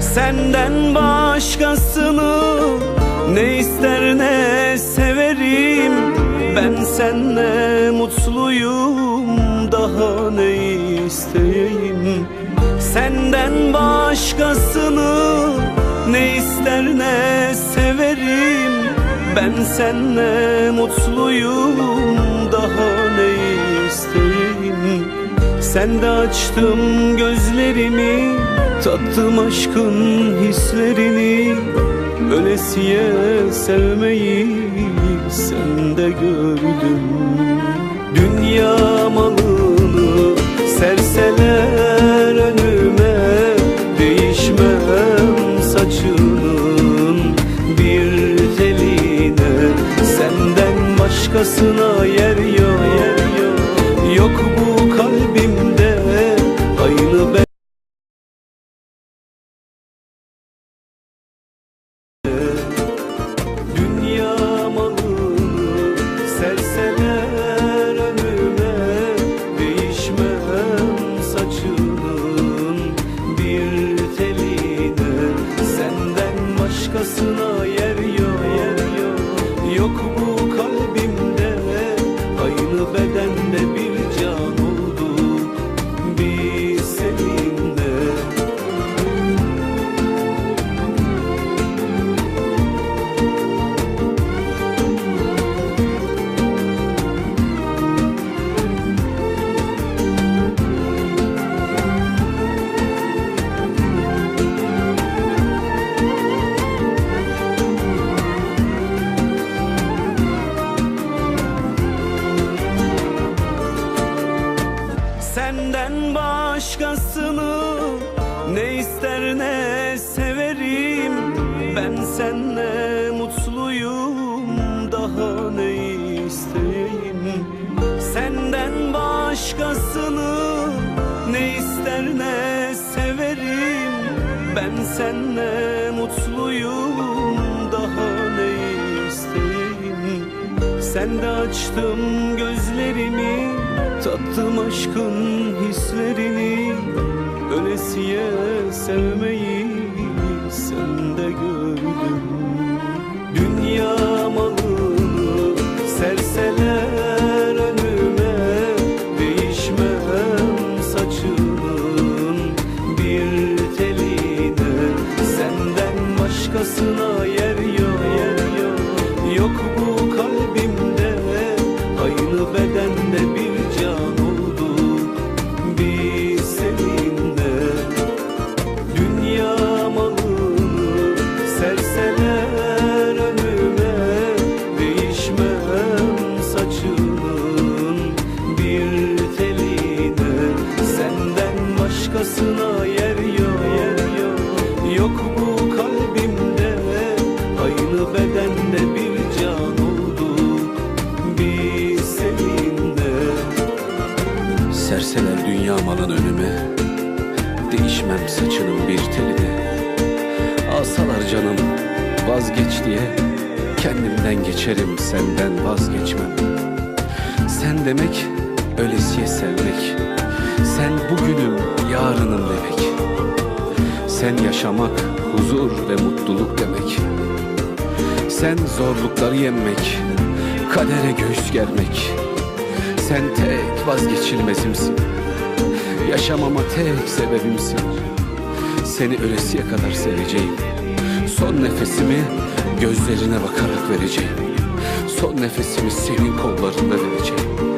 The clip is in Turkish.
Senden başkasını ne ister ne severim Ben senle mutluyum daha ne isteyeyim? Senden başkasını ne ister ne severim Ben senle mutluyum daha ne isteyeyim? Sen de açtım gözlerimi Tattım aşkın hislerini Ölesiye sevmeyi sen de gördüm Dünya malını serseler önüme Değişmem saçının. Bir teline Senden başkasına yer Yok başkasını ne ister ne severim. Ben senle mutluyum daha ne isteyeyim Senden başkasını ne ister ne severim. Ben senle mutluyum daha ne isteyeyim sen de açtım gözlerimi Tattım aşkın hislerini Ölesiye sevmeyi sen de gördüm Dünya malını serseler önüme Değişmem saçının bir teline Senden başkasına yer Malın önüme. Değişmem saçının bir teline Alsalar canım vazgeç diye Kendimden geçerim senden vazgeçmem. Sen demek ölesiye sevmek. Sen bugünüm yarınım demek. Sen yaşamak huzur ve mutluluk demek. Sen zorlukları yenmek Kadere göğüs germek. Sen tek vazgeçilmezimsin Yaşamama tek sebebimsin Seni ölesiye kadar seveceğim. Son nefesimi gözlerine bakarak vereceğim. Son nefesimi senin kollarında vereceğim